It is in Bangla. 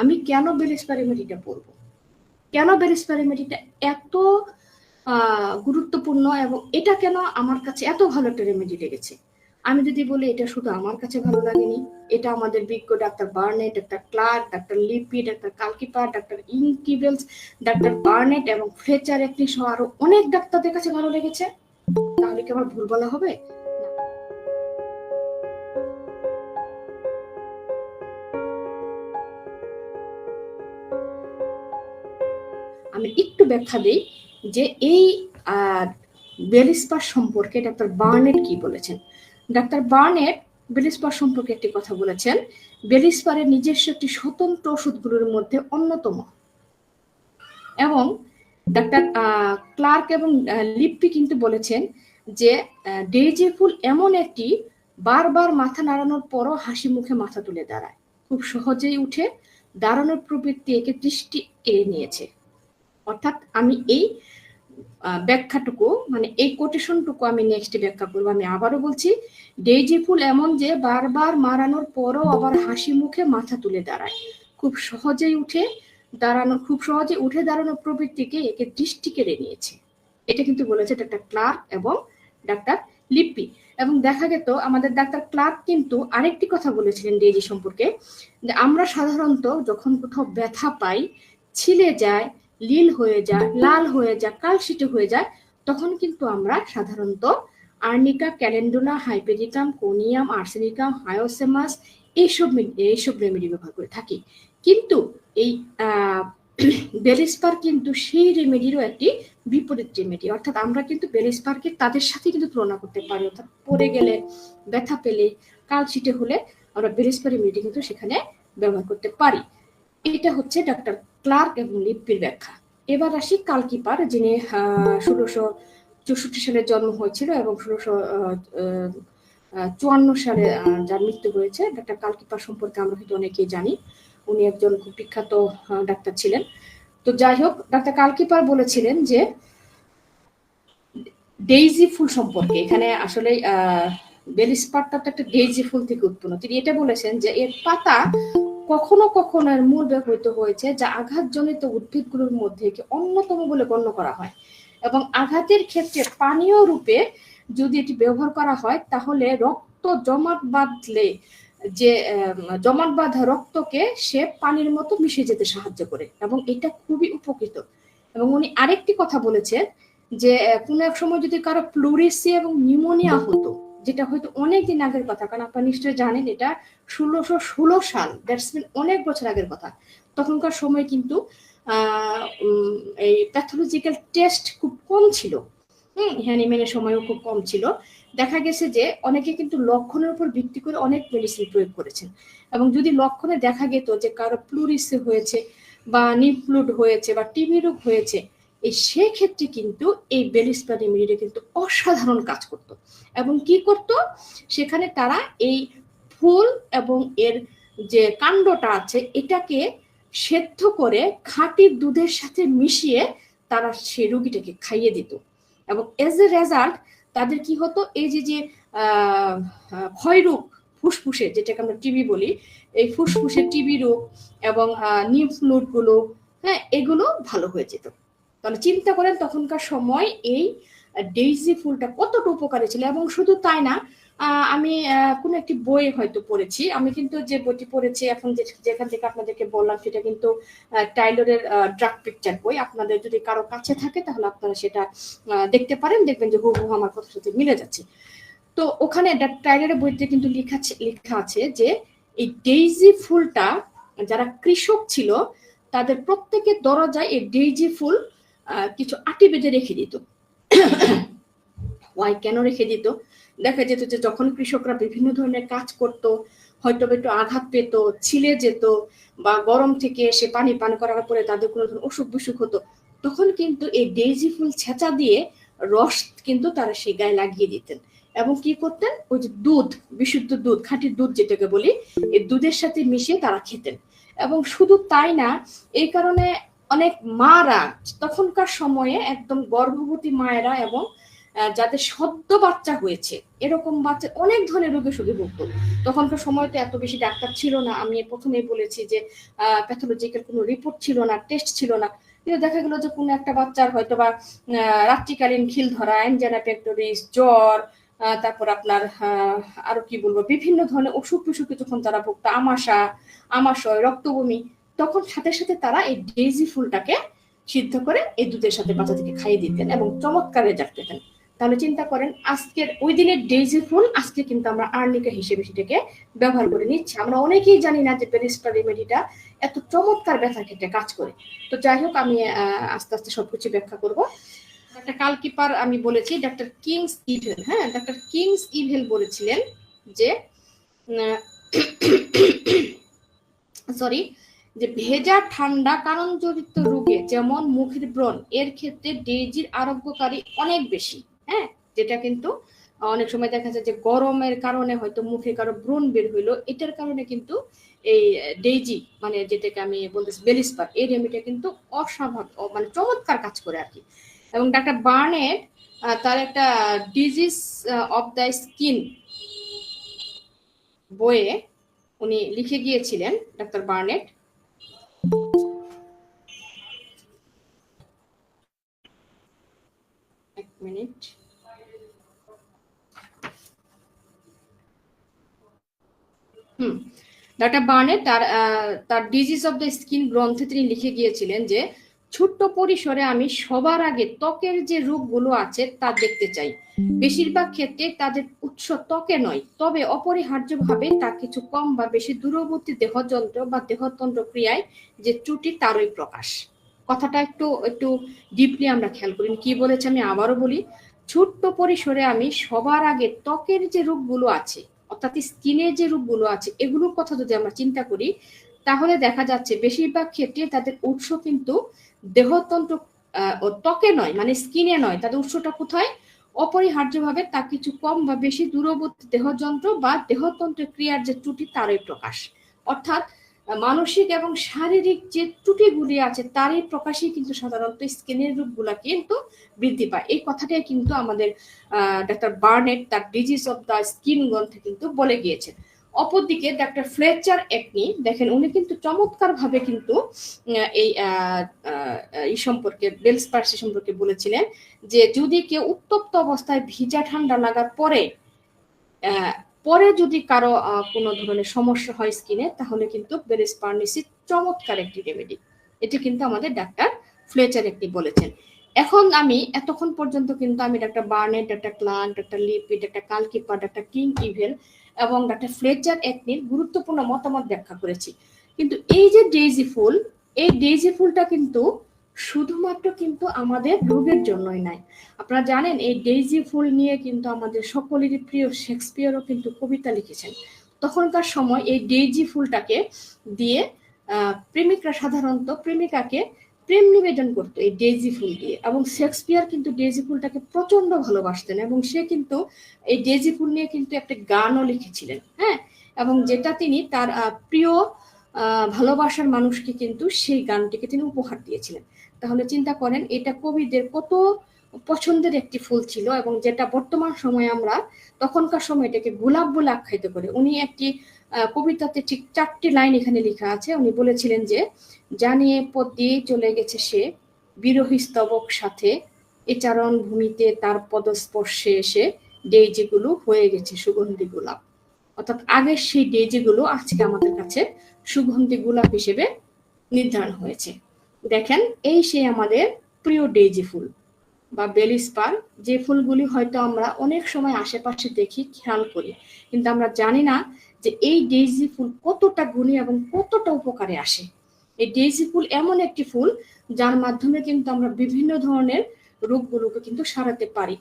আমি কেন বেলিসপা রেমেডিটা পড়ব? কেন বেলিসপা রেমেডিটা এত গুরুত্বপূর্ণ এবং এটা কেন আমার কাছে এত ভালো একটা রেমেডি লেগেছে? আমি যদি বলি এটা শুধু আমার কাছে ভালো লাগেনি, এটা আমাদের বিজ্ঞ doctor Barnett, doctor Clarke, doctor Lippi, doctor কালকিপার, doctor ইনকিবেলস, ডাক্তার বার্নেট এবং ফ্লেচার একটি সহ আরও অনেক ডাক্তারদের কাছে ভালো লেগেছে। তাহলে কি আমার ভুল বলা হবে? ব্যাখ্যা দিই যে এই বেলিসপার সম্পর্কে ডাক্তার বার্নেট কি বলেছেন? ডাক্তার বার্নেট বেলিসপার সম্পর্কে একটি কথা বলেছেন, বেলিসপারের নিজস্ব একটি স্বতন্ত্র ওষুধগুলোর মধ্যে অন্যতম। এবং ডাক্তার ক্লার্ক এবং লিপ্পি কিন্তু বলেছেন যে ডেইজি ফুল এমন একটি বারবার মাথা নাড়ানোর পরও হাসি মুখে মাথা তুলে দাঁড়ায়। খুব সহজেই উঠে দাঁড়ানোর প্রবৃত্তি একে দৃষ্টি এড়ে নিয়েছে। অর্থাৎ আমি এই ব্যাখ্যাটুকু মানে এই কোটেশনটুকু আমি নেক্সট ব্যাখ্যা করব। আমি আবারও বলছি, ডেইজি ফুল এমন যে বারবার মারানোর পরও আবার হাসি মুখে মাথা তুলে দাঁড়ায়। খুব সহজেই উঠে দাঁড়ানো খুব সহজে উঠে দাঁড়ানোর প্রবৃত্তিকে একে দৃষ্টি কেড়ে নিয়েছে। এটা কিন্তু বলেছে ডাক্তার ক্লার্ক এবং ডাক্তার লিপি এবং দেখা গেত আমাদের ডাক্তার ক্লার্ক কিন্তু আরেকটি কথা বলেছিলেন ডেইজি সম্পর্কে, যে আমরা সাধারণত যখন কোথাও ব্যথা পাই, ছিলে যায় লীল হয়ে যায়, লাল হয়ে যায়, কালশিটে হয়ে যায়, তখন কিন্তু আমরা সাধারণত arnica calendula hypericum, conium, arsenicum, hyoscyamus এইসব এইসব রেমেডি ব্যবহার করে থাকি। কিন্তু এই বেলিসপার কিন্তু সেই রেমেডিরও একটি বিপরীত রেমেডি অর্থাৎ আমরা কিন্তু বেলিসপারকে তাদের সাথে কিন্তু তুলনা করতে পারি। অর্থাৎ পড়ে গেলে ব্যথা পেলে, কালশিটে হলে আমরা বেলিসপার রেমেডি কিন্তু সেখানে ব্যবহার করতে পারি। এটা হচ্ছে ডাক্তার ক্লার্ক এবং লিপির ব্যাখ্যা। এবার আসি কালকিপার, যিনি ষোলোশো চৌষট্টি সালে জন্ম হয়েছিল এবং ষোলোশো চুয়ান্ন সালে যার মৃত্যু হয়েছে। ডাক্তার কালকিপার সম্পর্কে আমরা হয়তো অনেকেই জানি। উনি একজন খুব বিখ্যাত ডাক্তার ছিলেন। তো যাই হোক, ডাক্তার কালকিপার বলেছিলেন যে, ডেইজি ফুল সম্পর্কে। এখানে আসলে বেলিসপারটা তো একটা ডেইজি ফুল থেকে উৎপন্ন। তিনি এটা বলেছেন যে, এর পাতা কখনো কখনো এর মূল ব্যবহৃত হয়েছে যা আঘাতজনিত উদ্ভিদগুলোর মধ্যে অন্যতম বলে গণ্য করা হয়। এবং আঘাতের ক্ষেত্রে পানীয় রূপে যদি এটি ব্যবহার করা হয়, তাহলে রক্ত জমাট বাঁধলে যে জমাট বাঁধা রক্তকে সে পানির মতো মিশে যেতে সাহায্য করে এবং এটা খুবই উপকৃত। এবং উনি আরেকটি কথা বলেছেন যে কোনো এক সময় যদি কারও প্লুরিসি এবং নিউমোনিয়া হতো যেটা হয়তো অনেক দিন আগের কথা, কারণ আপনারা নিশ্চয়ই জানেন এটা ষোলোশো ষোলো সাল দ্যাটস মিন অনেক বছর আগের কথা। তখনকার সময় কিন্তু এই প্যাথোলজিক্যাল টেস্ট খুব কম ছিল। হুম হ্যানিম্যানের সময়ও খুব কম ছিল। দেখা গেছে যে অনেকে কিন্তু লক্ষণের উপর ভিত্তি করে অনেক মেডিসিন প্রয়োগ করেছেন। এবং যদি লক্ষণে দেখা গেত যে কারও প্লুরিসে হয়েছে বা নিফ্লুড হয়েছে বা টিবি রোগ হয়েছে এই সেক্ষেত্রে কিন্তু এই বেলিসপা রেমেডিটা কিন্তু অসাধারণ কাজ করত। এবং কি করত? সেখানে তারা এই ফুল এবং এর যে কাণ্ডটা আছে, এটাকে সেদ্ধ করে খাঁটি দুধের সাথে মিশিয়ে তারা সে রুগীটাকে খাইয়ে দিত। এবং এজ এ রেজাল্ট তাদের কি হতো? এই যে যে ক্ষয়রোগ, ফুসফুসে, যেটাকে আমরা টিবি বলি, এই ফুসফুসের টিবি রোগ এবং নিউফগুলো হ্যাঁ এগুলো ভালো হয়ে যেত। তাহলে চিন্তা করেন তখনকার সময় এই ডেইজি ফুলটা কতটা উপকারী ছিল এবং শুধু তাই না আমি কোন একটি বই হয়তো পড়েছি। আমি কিন্তু যে বইটি পড়েছি, এখন যেখান থেকে আপনাদেরকে বললাম সেটা কিন্তু টাইলরের ড্রাগ পিকচার বই। আপনাদের যদি কারও কাছে থাকে তাহলে আপনারা সেটা দেখতে পারেন, দেখবেন যে হুবহু আমার কথার সাথে মিলে যাচ্ছে। তো ওখানে টাইলরের বইতে কিন্তু লেখা লেখা আছে যে এই ডেইজি ফুলটা, যারা কৃষক ছিল, তাদের প্রত্যেকের দরজায় এই ডেইজি ফুল কিছু আটি বেঁধে রেখে দিত। ওয়াই কেন রেখে দিত? দেখা যেত যে যখন কৃষকরা বিভিন্ন ধরনের কাজ করত, হয়তো একটু আঘাত পেত, ছিলে যেত বা গরম থেকে এসে পানি পান করার পরে তাদের কোনো ধরনের অসুখ বিসুখ হতো, তখন কিন্তু এই ডেইজি ফুল ছেঁচা দিয়ে রস কিন্তু তারা সে গায়ে লাগিয়ে দিতেন। এবং কি করতেন? ওই যে দুধ, বিশুদ্ধ দুধ, খাঁটির দুধ যেটাকে বলি, এই দুধের সাথে মিশিয়ে তারা খেতেন। এবং শুধু তাই না, এই কারণে অনেক মারা তখনকার সময়ে একদম গর্ভবতী মায়েরা এবং যাদের সদ্য বাচ্চা হয়েছে, এরকম বাচ্চা অনেক ধরনের রোগে সুখে ভুগত। তখনকার সময় তো এত বেশি ডাক্তার ছিল না। আমি প্রথমে বলেছি যে প্যাথোলজিক্যাল কোনো রিপোর্ট ছিল না টেস্ট ছিল না। কিন্তু দেখা গেল যে কোনো একটা বাচ্চার হয়তো বা রাত্রিকালীন খিল ধরা অ্যাঞ্জানা পেক্টোরিস জ্বর তারপর আপনার আরও কি বলব, বিভিন্ন ধরনের অসুখ টুসুখে যখন তারা ভুগতো, আমাশা, আমাশয়, রক্তবমি তখন সাথে সাথে তারা এই ডেইজি ফুলটাকে সিদ্ধ করে এই দুধের সাথে বাচ্চাদেরকে খাইয়ে দিতেন এবং চমৎকার রেজাল্ট পেতেন। তাহলে চিন্তা করেন, আজকের ওই দিনের ডেইজি ফুল আজকে কিন্তু আমরা আর্নিকা হিসেবে সেটাকে ব্যবহার করে নিচ্ছি। আমরা অনেকেই জানি না যে পেরিস্টা রেমেডিটা এত চমৎকার ব্যথার ক্ষেত্রে কাজ করে। তো যাই হোক, আমি আস্তে আস্তে সবকিছু ব্যাখ্যা করব। ডাক্তার কালকিপার আমি বলেছি, ডাক্তার কিংস ইভেল হ্যাঁ ডাক্তার কিংস ইভেল বলেছিলেন যে সরি যে ভেজা ঠান্ডা কারণ জড়িত রোগে যেমন মুখের ব্রণ, এর ক্ষেত্রে ডেইজির আরোগ্যকারী অনেক বেশি হ্যাঁ? যেটা কিন্তু অনেক সময় দেখা যায় যে গরমের কারণে হয়তো মুখে কারও ব্রণ বের হইল, এটার কারণে কিন্তু এই ডেইজি মানে যেটাকে আমি বলতেছি বেলিসপার, এই রেমিটা কিন্তু অস্বাভাবিক মানে চমৎকার কাজ করে আর কি। এবং ডাক্তার বার্নেট তার একটা ডিজিজ অফ দ্য স্কিন বইয়ে উনি লিখে গিয়েছিলেন, doctor Burnett. Minute hmm Burnett তার তার ডিজিজ অফ দ্য স্কিন গ্রন্থে তিনি লিখে গিয়েছিলেন যে, ছোট্ট পরিসরে আমি সবার আগে ত্বকের যে রোগগুলো আছে তা দেখতে চাই। বেশিরভাগ ক্ষেত্রে তাদের উৎস ত্বকে নয়, তবে অপরিহার্যভাবে তা কিছু কম বা বেশি দূরবর্তী দেহযন্ত্র বা দেহতন্ত্র ক্রিয়ায় যে ত্রুটি তারই প্রকাশ। কথাটা একটু একটু ডিপলি আমরা খেয়াল করি। কি বলেছে আমি আবারও বলি, ছোট্ট পরিসরে আমি সবার আগে ত্বকের যে রূপগুলো আছে, অর্থাৎ স্কিনের যে রূপগুলো আছে, এগুলোর কথা যদি আমরা চিন্তা করি, তাহলে দেখা যাচ্ছে বেশিরভাগ ক্ষেত্রে তাদের উৎস কিন্তু দেহতন্ত্র ত্বকে নয় মানে স্কিনে নয়, তাদের উৎসটা কোথায়? অপরিহার্যভাবে তা কিছু কম বা বেশি দূরবর্তী দেহযন্ত্র বা দেহতন্ত্রের ক্রিয়ার যে ত্রুটি, তারই প্রকাশ। অর্থাৎ মানসিক এবং শারীরিক যে ত্রুটিগুলি আছে, তারই প্রকাশই কিন্তু সাধারণত স্কিনের রূপগুলা কিন্তু বৃদ্ধি পায়। এই কথাটাই কিন্তু আমাদের ডাক্তার বার্নেট তার ডিজিজ অফ দ্য স্কিন গ্রন্থে কিন্তু বলে গিয়েছেন। অপরদিকে ডাক্তার ফ্লেচার একনি, দেখেন উনি কিন্তু চমৎকার ভাবে কিন্তু এই এই সম্পর্কে বেলস পার্সি সম্পর্কে বলেছিলেন যে যদি কেউ উত্তপ্ত অবস্থায় ভিজা ঠান্ডা লাগার পরে পরে যদি কারও কোনো ধরনের সমস্যা হয় স্কিনে তাহলে কিন্তু বেলিস পার্নিসি চমৎকার একটি রেমেডি এটি কিন্তু আমাদের ডাক্তার ফ্লেচার একটি বলেছেন। এখন আমি এতক্ষণ পর্যন্ত কিন্তু আমি doctor Burnett doctor clan doctor লিপি ডাক্তার কালকিপার ডাক্তার কিং ইভেল এবং ডাক্তার ফ্লেচার একনির গুরুত্বপূর্ণ মতামত ব্যাখ্যা করেছি। কিন্তু এই যে ডেইজি ফুল, এই ডেইজি ফুলটা কিন্তু শুধুমাত্র কিন্তু আমাদের রোগের জন্যই নাই। আপনারা জানেন, এই ডেইজি ফুল নিয়ে কিন্তু আমাদের সকলেরই প্রিয় শেক্সপিয়ারও কিন্তু কবিতা লিখেছেন। তখনকার সময় এই ডেইজি ফুলটাকে দিয়ে প্রেমিকরা সাধারণত প্রেমিকাকে প্রেম নিবেদন করতো এই ডেইজি ফুল দিয়ে। এবং শেক্সপিয়ার কিন্তু ডেইজি ফুলটাকে প্রচণ্ড ভালোবাসতেন এবং সে কিন্তু এই ডেইজি ফুল নিয়ে কিন্তু একটা গানও লিখেছিলেন হ্যাঁ? এবং যেটা তিনি তার প্রিয় ভালোবাসার মানুষকে কিন্তু সেই গানটিকে তিনি উপহার দিয়েছিলেন। তাহলে চিন্তা করেন, এটা কবিদের কত পছন্দের একটি ফুল ছিল এবং যেটা বর্তমান সময়ে আমরা তখনকার সময় এটাকে গোলাপ বলে আখ্যায়িত করে। উনি একটি কবিতাতে ঠিক চারটি লাইন এখানে লেখা আছে। উনি বলেছিলেন যে জানিয়ে পদ দিয়ে চলে গেছে সে, বিরোহী স্তবক সাথে, এ চারণ ভূমিতে তার পদস্পর্শে এসে ডেইজিগুলো হয়ে গেছে সুগন্ধি গোলাপ। অর্থাৎ আগের সেই ডেইজিগুলো আজকে আমাদের কাছে সুগন্ধি গোলাপ হিসেবে নির্ধারণ হয়েছে। দেখেন, এই সেই আমাদের প্রিয় ডেইজি ফুল বা বেলিস্পার যে ফুলগুলি হয়তো আমরা অনেক সময় আশেপাশে দেখি, খেয়াল করি। কিন্তু আমরা জানি না যে এই ডেইজি ফুল কতটা গুণী এবং কতটা উপকারে আসে। এই ডেইজি ফুল এমন একটি ফুল, যার মাধ্যমে কিন্তু আমরা বিভিন্ন ধরনের রোগগুলোকে কিন্তু সারাতে পারি।